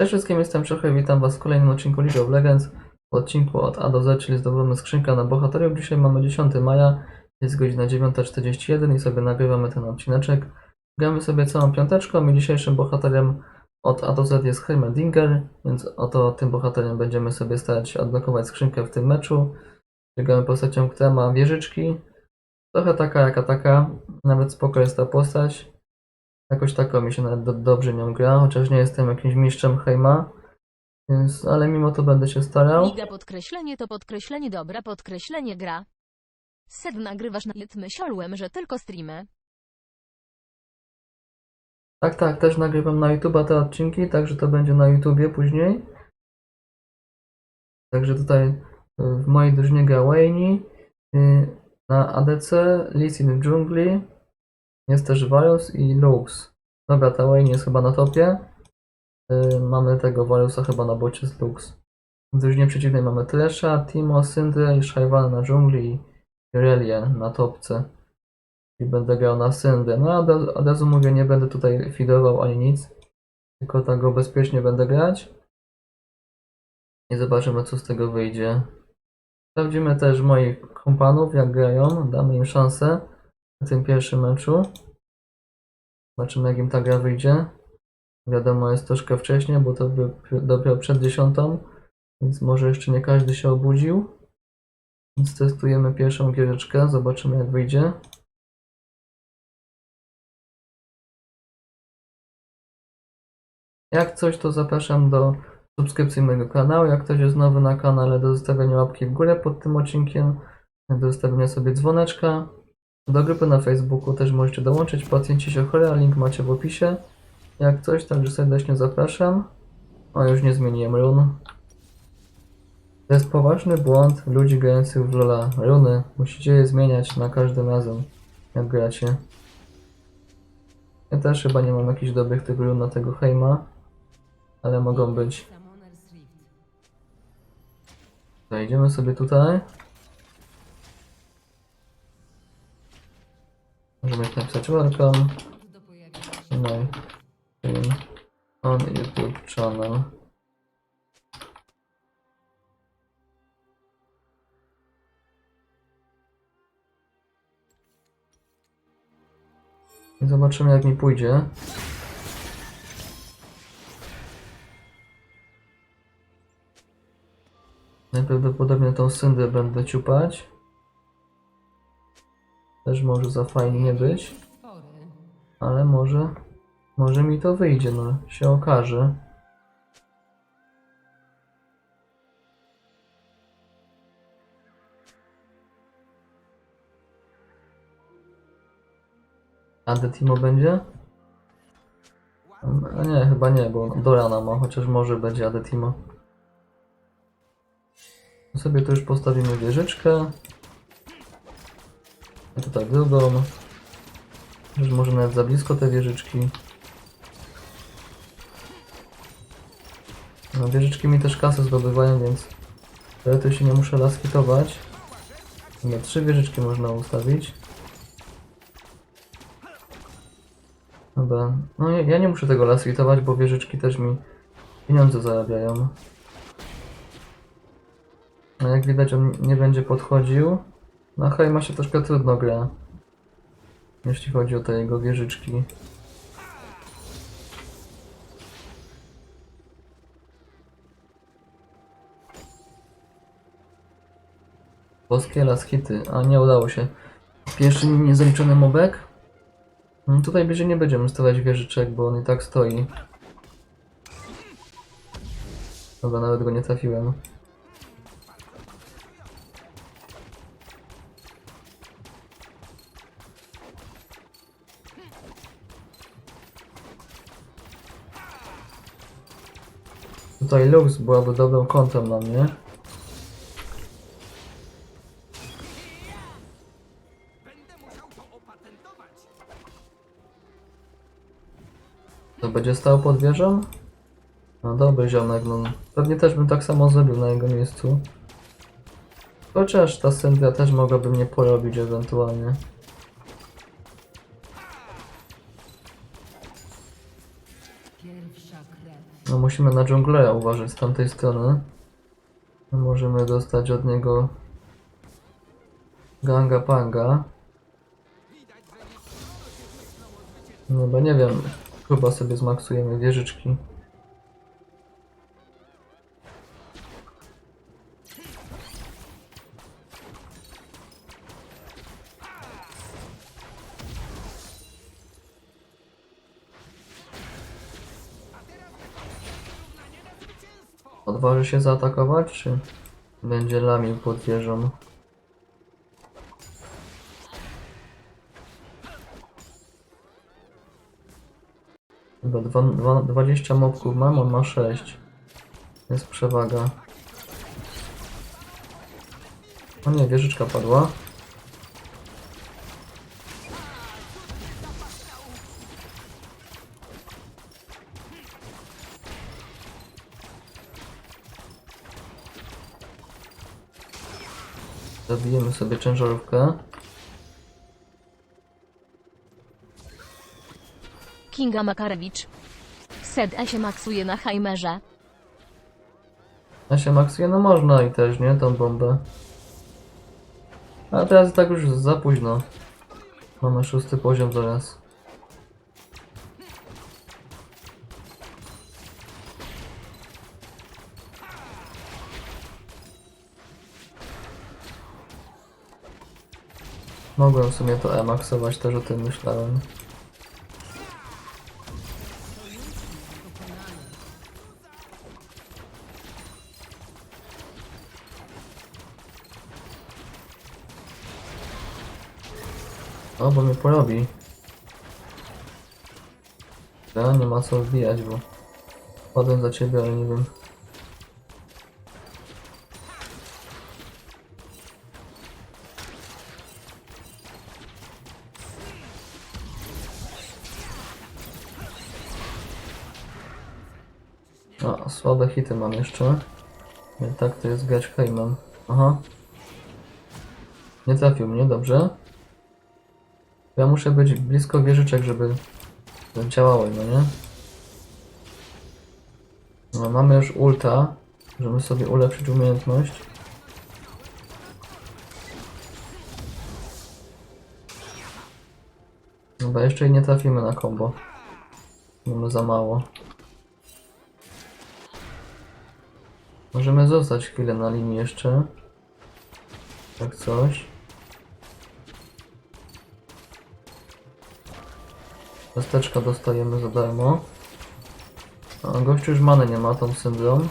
Cześć wszystkim, jestem Czechy, witam was w kolejnym odcinku League of Legends. W odcinku od A do Z, czyli zdobywamy skrzynkę na bohaterów. Dzisiaj mamy 10 maja, jest godzina 9.41 i sobie nagrywamy ten odcineczek. Gramy sobie całą piąteczką i dzisiejszym bohaterem od A do Z jest Heimerdinger, więc oto tym bohaterem będziemy sobie starać się odblokować skrzynkę w tym meczu. Gramy postacią, która ma wieżyczki. Trochę taka jaka taka, nawet spoko jest ta postać. Jakoś taką mi się nawet do, dobrze nią gra, chociaż nie jestem jakimś mistrzem Heima, więc, ale mimo to będę się starał. Liga podkreślenie to podkreślenie dobra podkreślenie gra. Sed nagrywasz na lit myślałem, że tylko streamy. Tak, tak, też nagrywam na YouTube'a te odcinki, także to będzie na YouTubie później. Także tutaj y, w mojej drużynie gra Wayne, y, na ADC Lee Sin w dżungli, jest też Varus i Lux. Dobra, ta Wayne jest chyba na topie. Y, Mamy tego Varusa chyba na bocie z Lux. W drużynie przeciwnej mamy Tresha, Timo, Syndrę i Shyvana na dżungli i Irelię na topce. I będę grał na Syndrę. No a od razu mówię, nie będę tutaj fidował ani nic. Tylko tak go bezpiecznie będę grać. I zobaczymy co z tego wyjdzie. Sprawdzimy też moich kompanów jak grają. Damy im szansę na tym pierwszym meczu. Zobaczymy jak im ta gra wyjdzie. Wiadomo jest troszkę wcześniej, bo to by- dopiero przed dziesiątą. Więc może jeszcze nie każdy się obudził. Więc testujemy pierwszą giereczkę. Zobaczymy jak wyjdzie. Jak coś, to zapraszam do subskrypcji mojego kanału. Jak ktoś jest nowy na kanale, do zostawienia łapki w górę pod tym odcinkiem, do zostawienia sobie dzwoneczka. Do grupy na Facebooku też możecie dołączyć. Pacjenci się chory, a link macie w opisie. Jak coś, także serdecznie zapraszam. O, już nie zmieniłem run. To jest poważny błąd ludzi grających w Lola. Runy musicie je zmieniać na każdym razem, jak gracie. Ja też chyba nie mam jakichś dobrych tych run na tego Heima, ale mogą być. Zajdziemy sobie tutaj. Możemy napisać welcome. No on YouTube channel. I zobaczymy jak mi pójdzie. Najprawdopodobniej tą syndę będę ciupać. Też może za fajnie nie być. Ale może, może mi to wyjdzie, no się okaże. A będzie? A nie, chyba nie, bo do rana ma, chociaż może będzie Adetimo. Sobie tu już postawimy wieżyczkę. A tutaj drugą. Już może nawet za blisko te wieżyczki. No wieżyczki mi też kasę zdobywają, więc teoretycznie nie muszę laskitować. No, trzy wieżyczki można ustawić. Dobra, no ja, ja nie muszę tego laskitować, bo wieżyczki też mi pieniądze zarabiają. No jak widać on nie będzie podchodził. Na Heima się troszkę trudno gra. Jeśli chodzi o te jego wieżyczki. Boskie laskity. A nie udało się. Pierwszy niezaliczony mobek. Mm, Tutaj bliżej nie będziemy stawiać wieżyczek, bo on i tak stoi. Dobra, nawet go nie trafiłem. Tutaj Lux byłaby dobrą kontrą na mnie. To będzie stał pod wieżą? No dobry ziomek, no. Pewnie też bym tak samo zrobił na jego miejscu. Chociaż ta Syndra też mogłaby mnie porobić ewentualnie. Musimy na dżunglera uważać z tamtej strony. Możemy dostać od niego ganga panga. No bo nie wiem, chyba sobie zmaksujemy wieżyczki. Odważy się zaatakować, czy będzie lamił pod wieżą? Chyba dwa, dwa, 20 mobków mam, on ma 6. Jest przewaga. O nie, wieżyczka padła. Sobie ciężarówkę. Kinga Makarewicz. Sed E się maksuje na Heimerze. A się maksuje, no można i też, nie? Tą bombę. A teraz i tak już za późno. Mamy szósty poziom zaraz. Mogłem w sumie to emaksować, też o tym myślałem. O, bo mnie porobi. Ja nie ma co wbijać, bo padłem za ciebie, ale nie wiem. A, słabe hity mam jeszcze. I tak to jest grać Heyman. Aha. Nie trafił mnie, dobrze. Ja muszę być blisko wieżyczek, żeby to działały, no nie? No, mamy już ulta, żeby sobie ulepszyć umiejętność. No bo jeszcze i nie trafimy na combo. Mamy za mało. Możemy zostać chwilę na linii jeszcze. Tak coś. Ciasteczka dostajemy za darmo. A gościu już many nie ma, tą syndrom.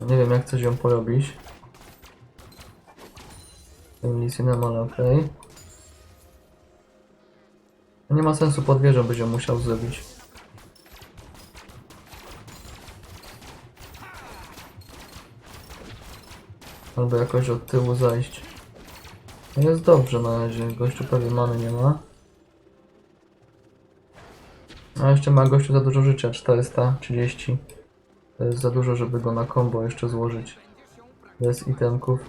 Nie wiem jak coś ją porobić. Tym lisinem, ale okej. Nie ma sensu pod wieżą, ją musiał zrobić. Albo jakoś od tyłu zajść. No Jest dobrze na razie, gościu prawie many nie ma. A jeszcze ma gościu za dużo życia, 430. To jest za dużo, żeby go na combo jeszcze złożyć. Bez itemków.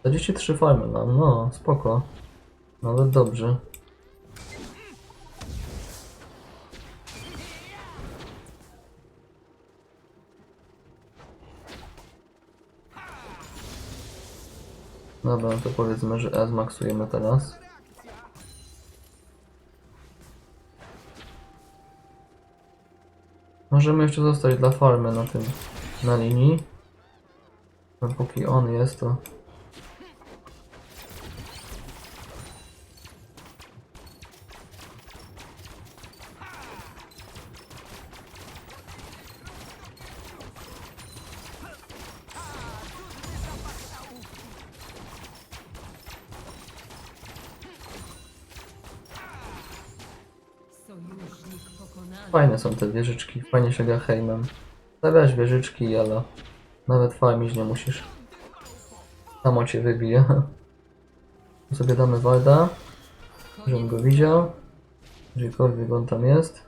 43 farmy mam, no spoko. Nawet dobrze. Dobra, to powiedzmy, że zmaksujemy teraz. Możemy jeszcze zostać dla farmy na tym, na linii. Dopóki on jest, to... są te wieżyczki, fajnie się gra hejmem. Stawiasz wieżyczki, ale nawet farmić nie musisz. Samo cię wybije. Sobie damy Walda, żebym go widział. Gdziekolwiek on tam jest.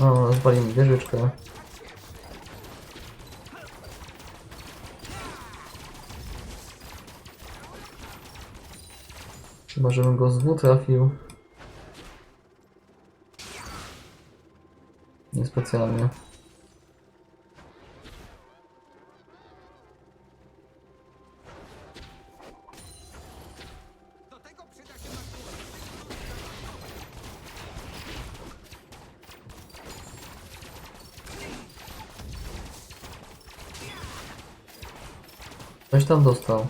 O, zwalimy wieżyczkę. Chyba, żebym go z trafił. Niespecjalnie. Coś tam dostał.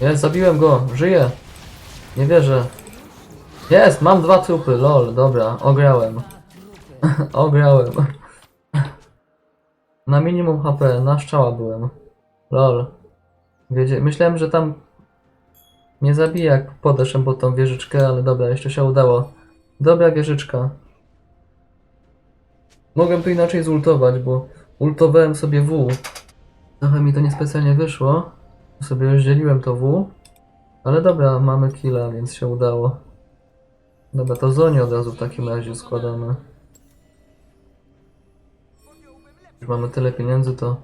Jest, zabiłem go, żyje. Nie wierzę. Jest, mam dwa trupy, lol, dobra, ograłem. ograłem. Na minimum HP, na szczała byłem. Lol. Wiedzie... Myślałem, że tam mnie zabije jak podeszłem pod tą wieżyczkę, ale dobra, jeszcze się udało. Dobra wieżyczka. Mogłem tu inaczej zultować, bo ultowałem sobie W. Trochę mi to niespecjalnie wyszło. Sobie rozdzieliłem to W. Ale dobra, mamy killa, więc się udało. Dobra, to Zonie od razu w takim razie składamy. Już mamy tyle pieniędzy, to...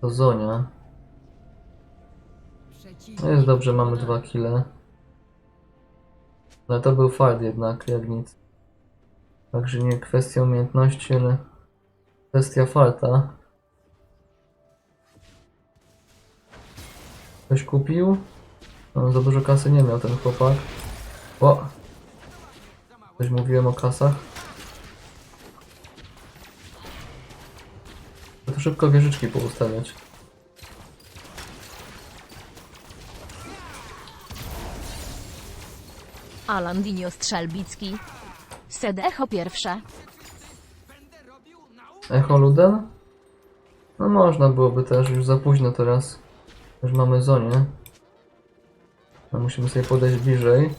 To Zonia. No jest dobrze, mamy dwa kile. Ale to był fart jednak, jak nic. Także nie kwestia umiejętności, ale kwestia farta. Ktoś kupił? No, za dużo kasy nie miał ten chłopak. O! Coś mówiłem o kasach. To szybko wieżyczki poustawiać. Alan Dinio Strzelbicki. Sedecho pierwsze. Echo Luden? No można byłoby też, już za późno teraz. Już mamy zonię. No musimy sobie podejść bliżej.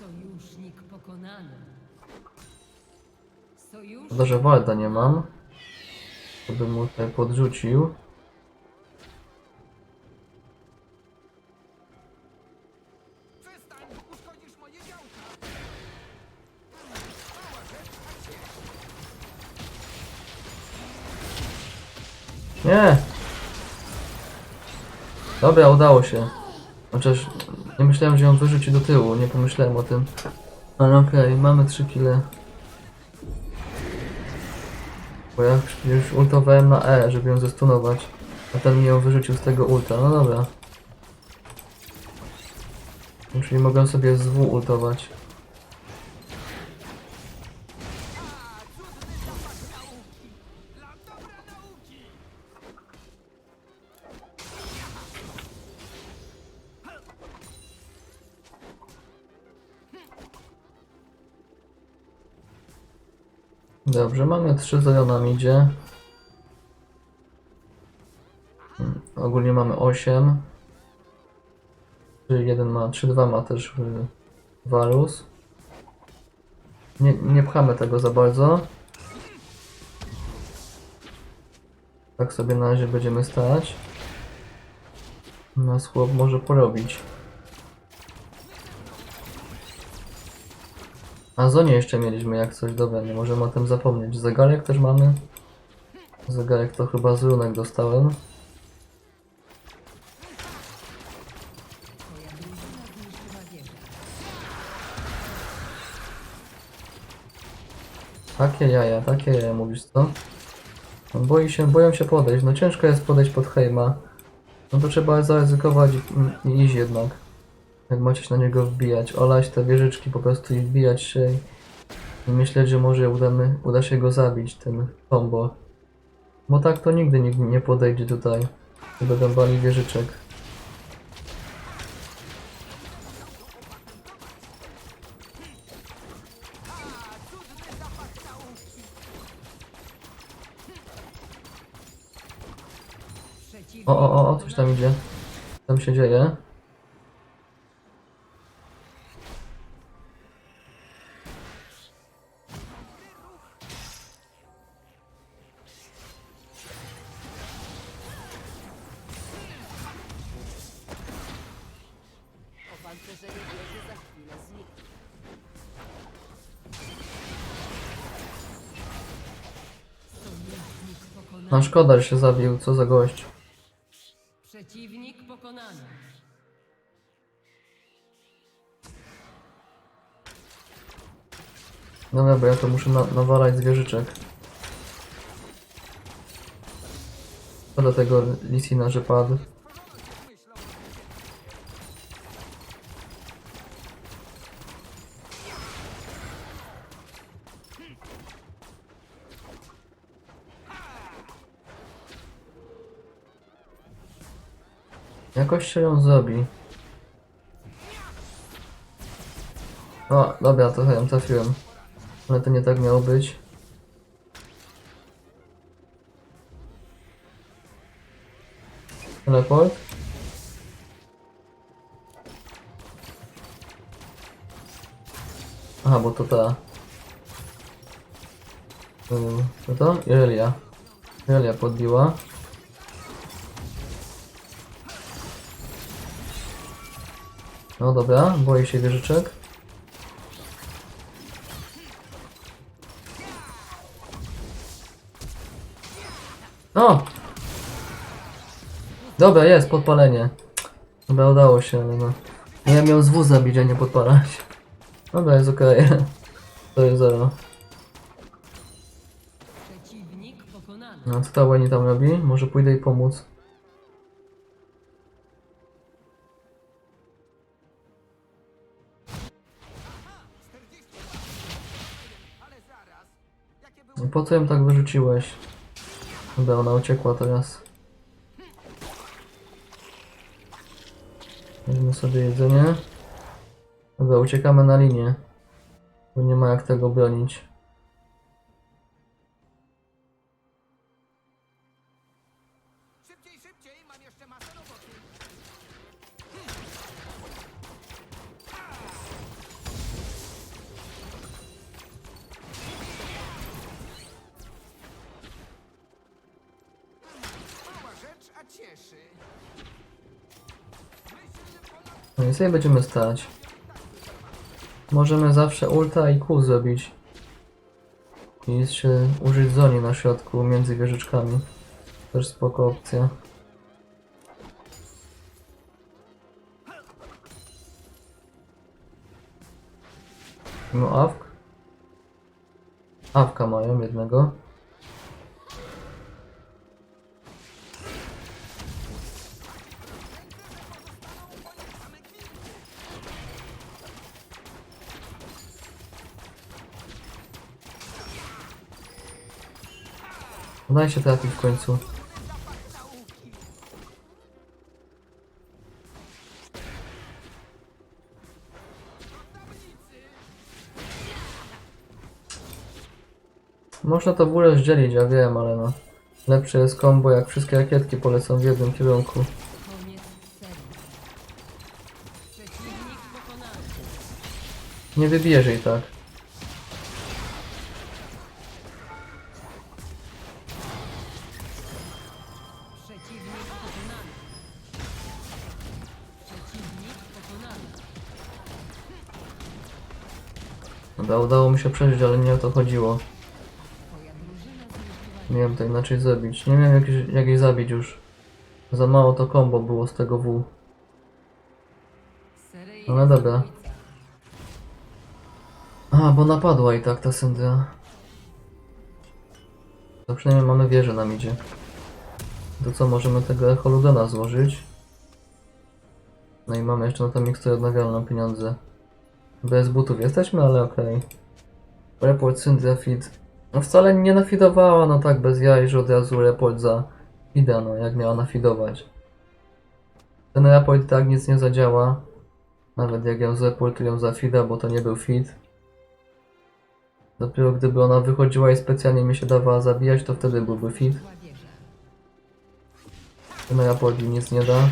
Sojusznik pokonany. Sojusznik Szkoda, że Walda nie mam. To bym mu tutaj podrzucił. Dobra, udało się. Chociaż nie myślałem, że ją wyrzuci do tyłu, nie pomyślałem o tym. Ale okej, mamy 3 kile. Bo ja już ultowałem na E, żeby ją zestunować. A ten mi ją wyrzucił z tego ulta. No dobra. Czyli mogę sobie z W ultować. Dobrze, mamy 3-0 na midzie. Hmm, Ogólnie mamy 8. 1 ma, 3-2 ma też y, Varus. Nie, nie pchamy tego za bardzo. Tak sobie na razie będziemy stać. Nas chłop może porobić. A Zonie jeszcze mieliśmy jak coś, dobra, nie możemy o tym zapomnieć. Zegarek też mamy. Zegarek to chyba z runek dostałem. Takie jaja, takie jaja mówisz co? No, boi się, boją się podejść, no ciężko jest podejść pod Heima. No to trzeba zaryzykować i iść jednak. Jak macie się na niego wbijać, olać te wieżyczki po prostu i wbijać się i, i myśleć, że może udamy, uda się go zabić, ten combo. Bo tak to nigdy nikt nie podejdzie tutaj. Nie będą bali wieżyczek. O, o, o, coś tam idzie. Tam się dzieje. Szkoda, że się zabił, co za gość. Przeciwnik pokonany. No bo ja to muszę na nawalać z wieżyczek. Szkoda tego Lisina, że padł. Jakoś się ją zrobi. O, dobra, trochę ją trafiłem. Ale to nie tak miało być. Teleport. Aha, bo to ta... Yy, to? Irelia. Irelia podbiła. No dobra, boję się wieżyczek. O! Dobra, jest, podpalenie. Dobra, udało się, ale no. Ja miał z W zabić, a nie podpalać. Dobra, jest okej. To jest zero. No, co ta tam robi? Może pójdę jej pomóc. Po co ją tak wyrzuciłeś? Dobra, ona uciekła teraz. Weźmy sobie jedzenie. Dobra, uciekamy na linię. Bo nie ma jak tego bronić. No i sobie będziemy stać. Możemy zawsze ulta i Q zrobić. I jeszcze użyć zoni na środku między wieżyczkami. Też spoko opcja. No awk. Awka mają jednego. Daj się trafić w końcu. Można to w ogóle zdzielić, ja wiem, ale no. Lepsze jest combo, jak wszystkie rakietki polecą w jednym kierunku. Nie wybierz jej tak. Się przeżyć, ale nie o to chodziło. Nie wiem to inaczej zrobić. Nie wiem jak, jak zabić już. Za mało to combo było z tego W. No dobra. A, bo napadła i tak ta Syndra. To przynajmniej mamy wieżę nam idzie. To co, możemy tego echoludona złożyć. No i mamy jeszcze na to miksturę odnawialną pieniądze. Bez butów jesteśmy, ale okej. Report Syndra feed. No wcale nie nafidowała, no tak, bez jaj, że od razu report za fida, no jak miała nafidować. Ten raport tak nic nie zadziała. Nawet jak ją zreportują za fida, bo to nie był feed. Dopiero gdyby ona wychodziła i specjalnie mi się dawała zabijać, to wtedy byłby fit. Wieża. Na Japonii nic nie da.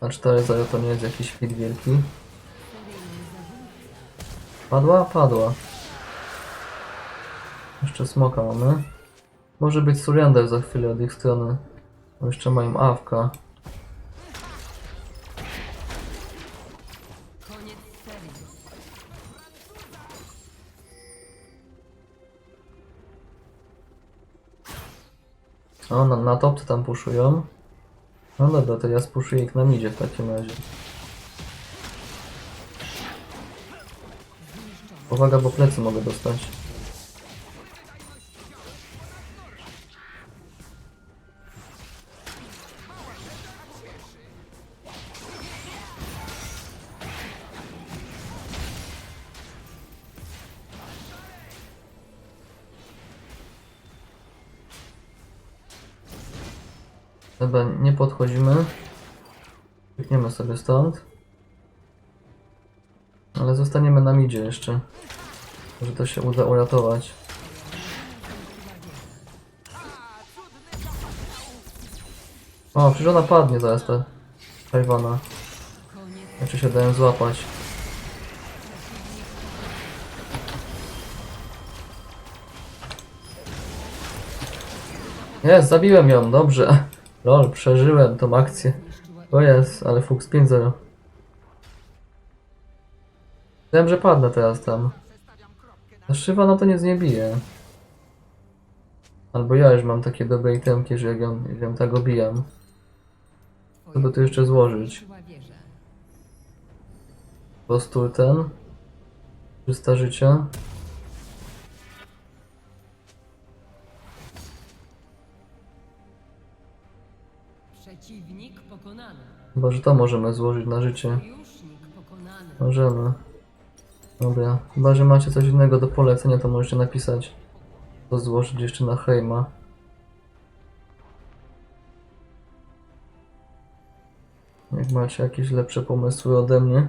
A 4 0 to nie jest jakiś fit wielki. Padła? Padła. Jeszcze smoka mamy. Może być surrender za chwilę od ich strony. Bo jeszcze mają awka. O, na, na top tam puszują. No dobra, to ja spuszuję ich na midzie w takim razie. Uwaga, bo plecy mogę dostać. Sobie stąd. Ale zostaniemy na midzie jeszcze. Może to się uda uratować. O, przecież ona padnie zaraz ta Tajwana. Znaczy się dają złapać. Jest, zabiłem ją, dobrze. Lol, przeżyłem tą akcję. Zniszczyła O jest, ale Fuchs 5-0. Wiem, że padnę teraz tam. Ta szywa no to nic nie bije. Albo ja już mam takie dobre itemki, że jak ją, jak ją tak obijam. Co by tu jeszcze złożyć? wieżę. Postur ten. 300 życia. Przeciwnik pokonany. Chyba, że to możemy złożyć na życie. Sojusznik pokonany. Możemy. Dobra. Chyba, że macie coś innego do polecenia, to możecie napisać. To złożyć jeszcze na Heima. Jak macie jakieś lepsze pomysły ode mnie.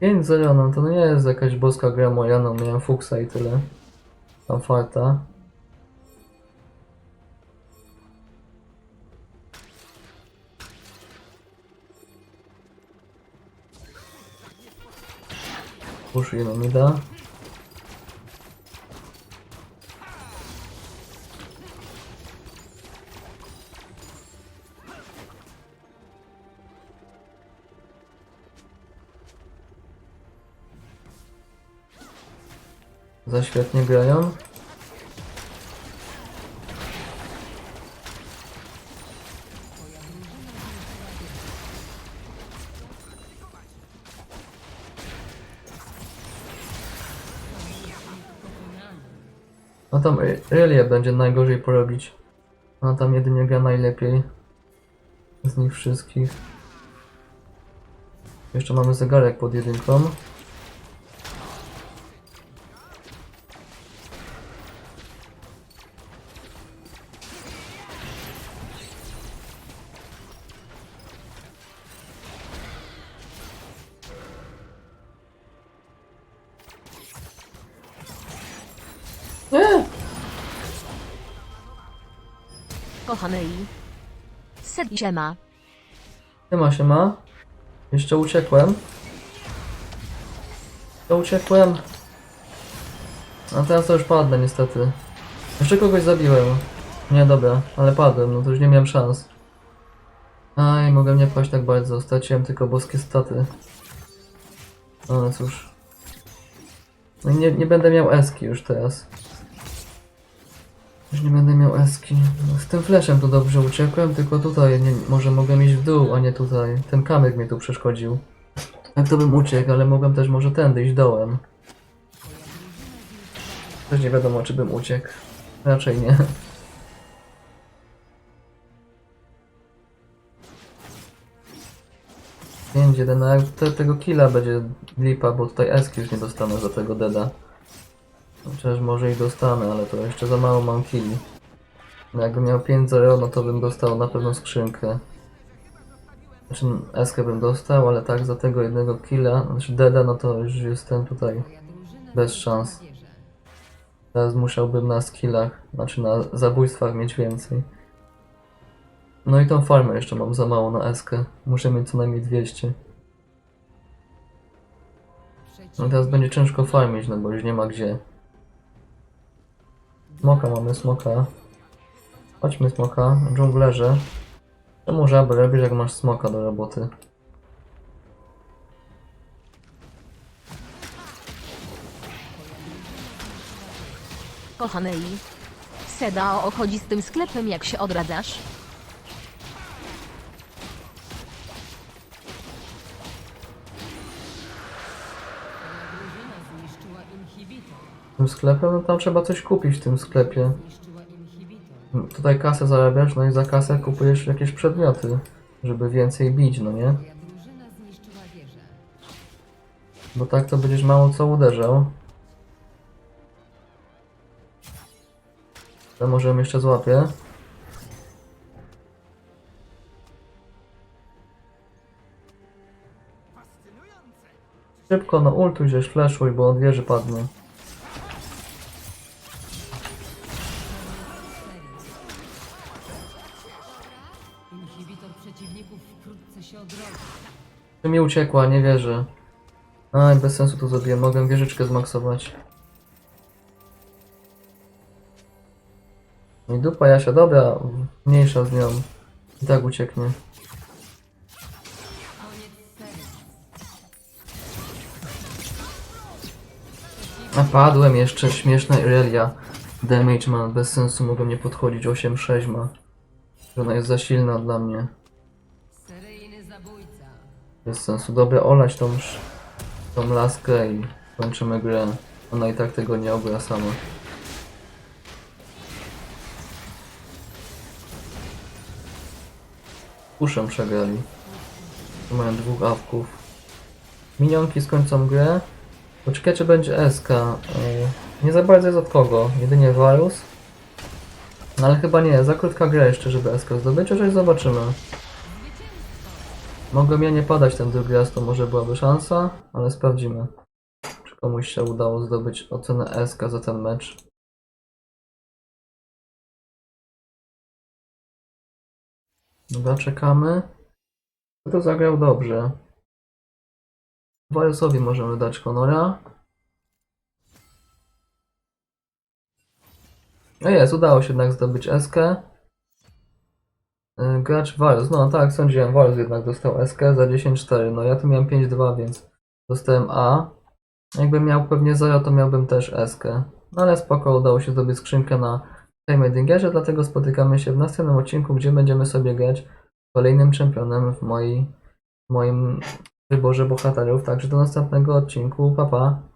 5 0 no to nie jest jakaś boska gra moja, no miałem fuksa i tyle. Tam farta. Push jedno mi da. Za świetnie grają. Tam Relia będzie najgorzej porobić. Ona tam jedynie gra najlepiej. Z nich wszystkich. Jeszcze mamy zegarek pod jedynką. Kochany i... Sed siema. Siema, siema. Jeszcze uciekłem. To uciekłem. A teraz to już padnę niestety. Jeszcze kogoś zabiłem. Nie, dobra, ale padłem, no to już nie miałem szans. Aj, mogę nie paść tak bardzo. Straciłem tylko boskie staty. No cóż. No i nie, nie będę miał eski już teraz. Już nie będę miał eski. No, z tym fleszem to dobrze uciekłem, tylko tutaj nie, może mogłem iść w dół, a nie tutaj. Ten kamyk mnie tu przeszkodził. Jak to bym uciekł, ale mogłem też może tędy iść dołem. Też nie wiadomo, czy bym uciekł. Raczej nie. Pięć, jeden, a jak te, tego killa będzie lipa, bo tutaj eski już nie dostanę za tego deda. Chociaż może i dostanę, ale to jeszcze za mało mam killi. No Jakbym miał 5-0, no to bym dostał na pewno skrzynkę. Znaczy Eskę bym dostał, ale tak za tego jednego killa, znaczy Deda, no to już jestem tutaj Bez szans. Teraz musiałbym na skillach, znaczy na zabójstwach mieć więcej. No i tą farmę jeszcze mam za mało na Eskę. Muszę mieć co najmniej 200. No teraz będzie ciężko farmić, no bo już nie ma gdzie. Smoka mamy, smoka. Chodźmy smoka, dżunglerze. Czemu żaby robisz jak masz smoka do roboty? Kochanej. Seda ochodzi z tym sklepem, jak się odradzasz. Tym sklepem? No tam trzeba coś kupić w tym sklepie. Tutaj kasę zarabiasz, no i za kasę kupujesz jakieś przedmioty, żeby więcej bić, no nie? Bo tak to będziesz mało co uderzał. To może ją jeszcze złapię. Szybko, no ultuj się, flashuj, bo od wieży padnie. Czy mi uciekła, nie wierzę. Aj, bez sensu to zrobiłem, mogę wieżyczkę zmaksować. I dupa Jasia, dobra, mniejsza z nią. I tak ucieknie. Napadłem jeszcze, śmieszna Irelia. Damage ma, bez sensu mogą nie podchodzić, 8-6 ma. Ona jest za silna dla mnie. Bez sensu. Dobra, olać tą, tą laskę i kończymy grę. Ona i tak tego nie ogra sama. Puszem przegrali. Tu mają dwóch awków. Minionki skończą grę. Poczekaj, czy będzie SK. Yy, Nie za bardzo jest od kogo. Jedynie Varus. No ale chyba nie. Za krótka gra jeszcze, żeby SK zdobyć. Chociaż zobaczymy. Mogłem ja nie padać ten drugi raz, to może byłaby szansa, ale sprawdzimy. Czy komuś się udało zdobyć ocenę SK za ten mecz. Dobra, czekamy. Kto zagrał dobrze? Wajusowi możemy dać honora. No jest, udało się jednak zdobyć SK. Y, Gracz Varus, no tak, sądziłem, Varus jednak dostał SK za 10-4. No ja tu miałem 5-2, więc dostałem A. Jakbym miał pewnie 0, to miałbym też SK. No ale spoko, udało się zdobyć skrzynkę na Timeidingerze, dlatego spotykamy się w następnym odcinku, gdzie będziemy sobie grać kolejnym czempionem w, mojej, w moim wyborze bohaterów. Także do następnego odcinku, pa pa!